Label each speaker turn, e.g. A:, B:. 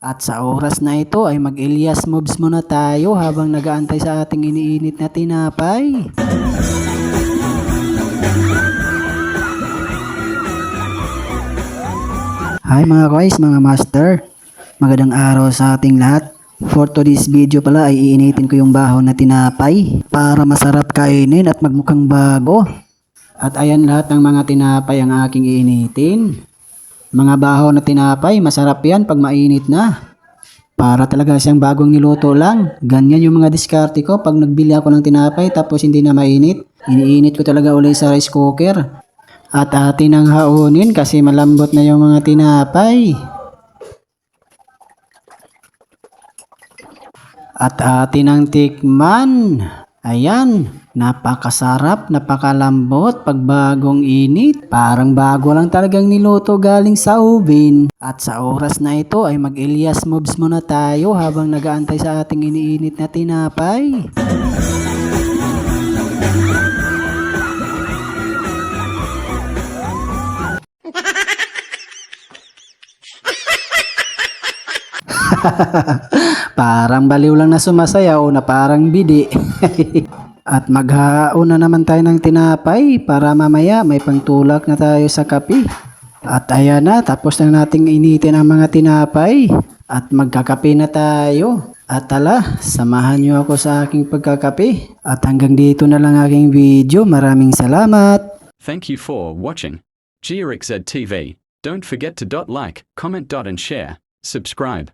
A: At sa oras na ito ay mag-Elias moves muna tayo habang nagaantay sa ating iniinit na tinapay. Hi mga guys, mga master. Magandang araw sa ating lahat. For today's video pala ay iinitin ko yung bahon na tinapay para masarap kainin at magmukhang bago. At ayan lahat ng mga tinapay ang aking iinitin. Mga bahon na tinapay, masarap yan pag mainit na. Para talaga siyang bagong niluto lang. Ganyan yung mga diskarte ko pag nagbili ako ng tinapay tapos hindi na mainit. Iniinit ko talaga ulit sa rice cooker. At atin ang haunin kasi malambot na yung mga tinapay. At atin ang tikman. Ayan, napakasarap, napakalambot pag bagong init. Parang bago lang talagang niluto galing sa oven. At sa oras na ito ay mag-Elias moves muna tayo habang nagaantay sa ating iniinit na tinapay. parang baliw lang na sumasayaw na parang bidi. At maghaon na naman tayo ng tinapay para mamaya may pangtulak na tayo sa kape. At ayan na, tapos na nating initin ang mga tinapay. At magkakape na tayo. At tala, samahan niyo ako sa aking pagkakape. At hanggang dito na lang aking video. Maraming salamat.
B: Thank you for watching. GRXZ TV. Don't forget to dot like, comment dot and share. Subscribe.